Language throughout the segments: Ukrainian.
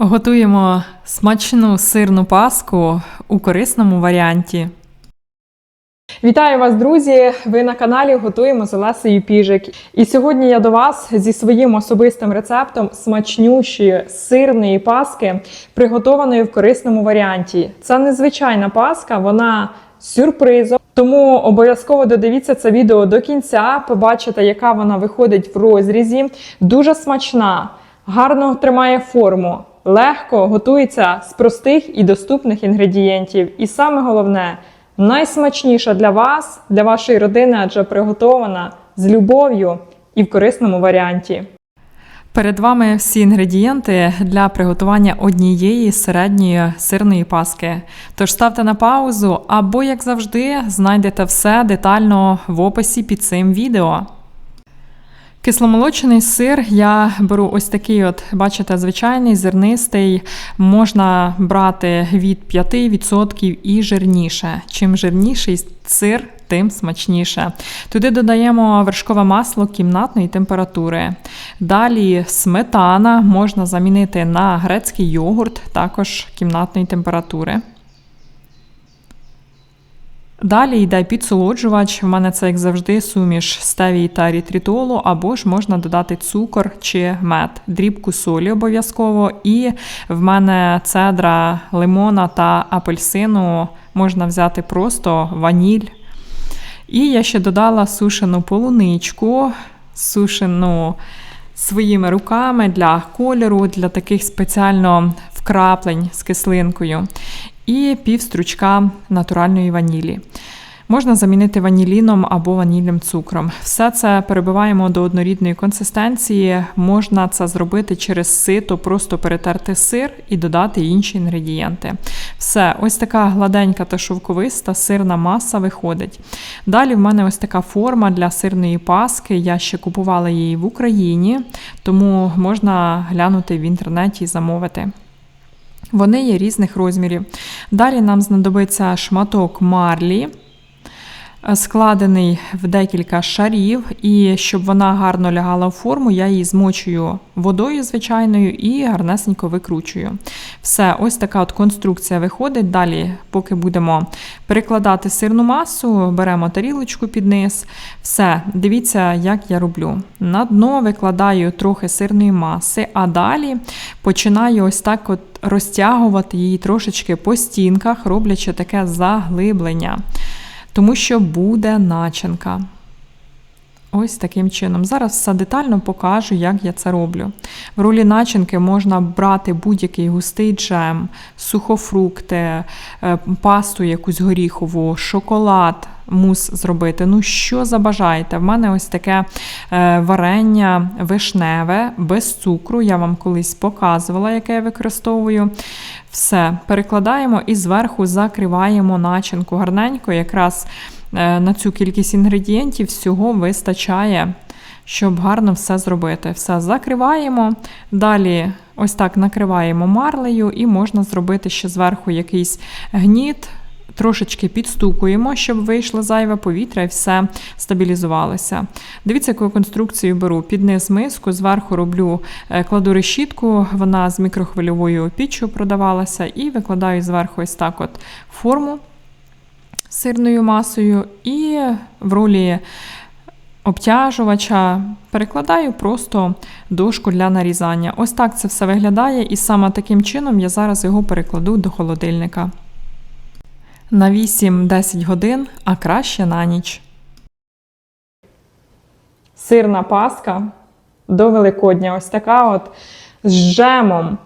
Готуємо смачну сирну паску у корисному варіанті. Вітаю вас, друзі! Ви на каналі Готуємо з Олесею Піжик. І сьогодні я до вас зі своїм особистим рецептом смачнющої сирної паски, приготованої в корисному варіанті. Це незвичайна паска, вона сюрпризом. Тому обов'язково додивіться це відео до кінця. Побачите, яка вона виходить в розрізі. Дуже смачна, гарно тримає форму, легко готується з простих і доступних інгредієнтів. І саме головне найсмачніша для вас, для вашої родини, адже приготована з любов'ю і в корисному варіанті. Перед вами всі інгредієнти для приготування однієї середньої сирної паски. Тож ставте на паузу або, як завжди, знайдете все детально в описі під цим відео. Кисломолочений сир я беру ось такий, от, бачите, звичайний зернистий. Можна брати від 5% і жирніше. Чим жирніший сир, тим смачніше. Туди додаємо вершкове масло кімнатної температури. Далі сметана можна замінити на грецький йогурт, також кімнатної температури. Далі йде підсолоджувач. В мене це, як завжди, суміш стевії та рітрітолу, або ж можна додати цукор чи мед, дрібку солі обов'язково. І в мене цедра лимона та апельсину можна взяти просто ваніль. І я ще додала сушену полуничку, сушену своїми руками для кольору, для таких спеціально вкраплень з кислинкою і пів стручка натуральної ванілі. Можна замінити ваніліном або ванільним цукром. Все це перебиваємо до однорідної консистенції. Можна це зробити через сито, просто перетерти сир і додати інші інгредієнти. Все, ось така гладенька та шовковиста сирна маса виходить. Далі в мене ось така форма для сирної паски. Я ще купувала її в Україні, тому можна глянути в інтернеті і замовити. Вони є різних розмірів. Далі нам знадобиться шматок марлі, складений в декілька шарів, і щоб вона гарно лягала в форму, я її змочую водою звичайною і гарнесенько викручую. Все, ось така от конструкція виходить. Далі, поки будемо перекладати сирну масу, беремо тарілочку під низ. Все, дивіться, як я роблю. На дно викладаю трохи сирної маси, а далі починаю ось так от розтягувати її трошечки по стінках, роблячи таке заглиблення, тому що буде начинка. Ось таким чином. Зараз все детально покажу, як я це роблю. В ролі начинки можна брати будь-який густий джем, сухофрукти, е, пасту якусь горіхову, шоколад, мус зробити. Ну, що забажаєте? В мене ось таке е, варення вишневе, без цукру. Я вам колись показувала, яке я використовую. Все, перекладаємо і зверху закриваємо начинку гарненько, якраз. Е, на цю кількість інгредієнтів всього вистачає, щоб гарно все зробити. Все закриваємо. Далі ось так накриваємо марлею, і можна зробити ще зверху якийсь гніт. Трошечки підстукуємо, щоб вийшло зайве повітря і все стабілізувалося. Дивіться, яку конструкцію беру. Під низ миску, зверху роблю е, кладу решітку, вона з мікрохвильовою піччю продавалася, і викладаю зверху ось так от форму сирною масою, і в ролі обтяжувача перекладаю просто дошку для нарізання. Ось так це все виглядає, і саме таким чином я зараз його перекладу до холодильника. На 8-10 годин, а краще на ніч. Сирна паска до Великодня. Ось така от з джемом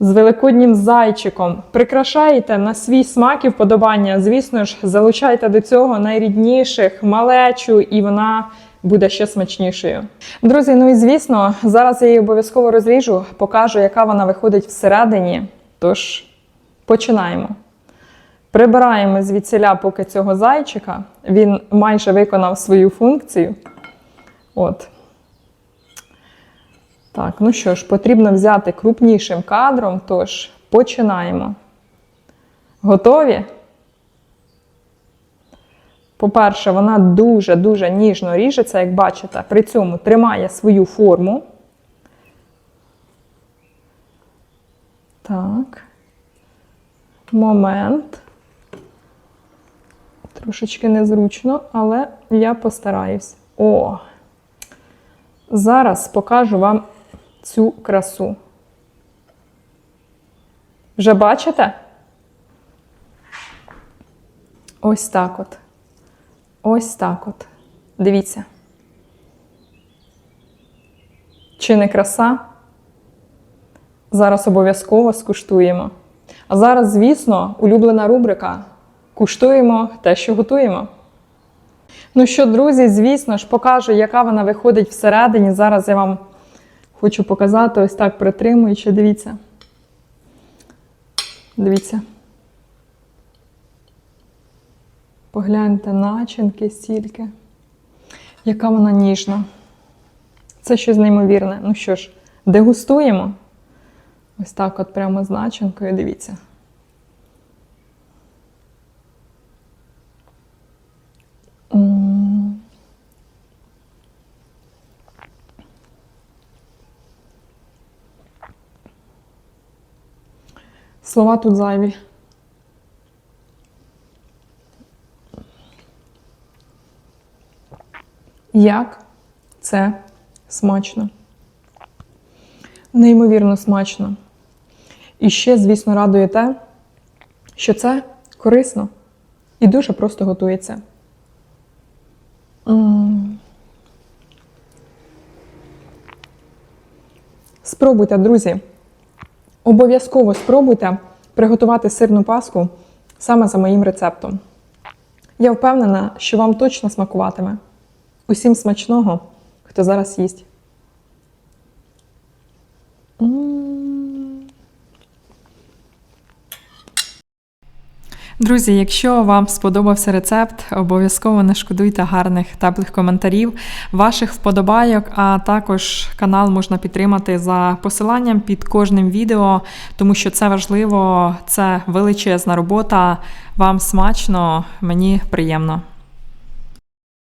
з великоднім зайчиком. Прикрашаєте на свій смак і вподобання. Звісно ж, залучайте до цього найрідніших, малечу, і вона буде ще смачнішою. Друзі, ну і звісно, зараз я її обов'язково розріжу, покажу, яка вона виходить всередині. Тож, починаємо. Прибираємо звідсіля поки цього зайчика. Він майже виконав свою функцію. От. Так, ну що ж, потрібно взяти крупнішим кадром, тож починаємо. Готові? По-перше, вона дуже-дуже ніжно ріжеться, як бачите, при цьому тримає свою форму. Так. Момент. Трошечки незручно, але я постараюсь. О! Зараз покажу вам цю красу. Вже бачите? Ось так от. Ось так от. Дивіться. Чи не краса? Зараз обов'язково скуштуємо. А зараз, звісно, улюблена рубрика Куштуємо те, що готуємо. Ну що, друзі, звісно ж, покажу, яка вона виходить всередині. Зараз я вам хочу показати ось так притримуючи. Дивіться. Дивіться. Погляньте начинки стільки. Яка вона ніжна. Це щось неймовірне. Ну що ж, дегустуємо. Ось так, от прямо з начинкою, дивіться. Слова тут зайві. Як це смачно. Неймовірно смачно. І ще, звісно, радує те, що це корисно і дуже просто готується. Спробуйте, друзі. Обов'язково спробуйте приготувати сирну паску саме за моїм рецептом. Я впевнена, що вам точно смакуватиме. Усім смачного, хто зараз їсть. Друзі, якщо вам сподобався рецепт, обов'язково не шкодуйте гарних теплих коментарів, ваших вподобайок, а також канал можна підтримати за посиланням під кожним відео, тому що це важливо, це величезна робота. Вам смачно, мені приємно.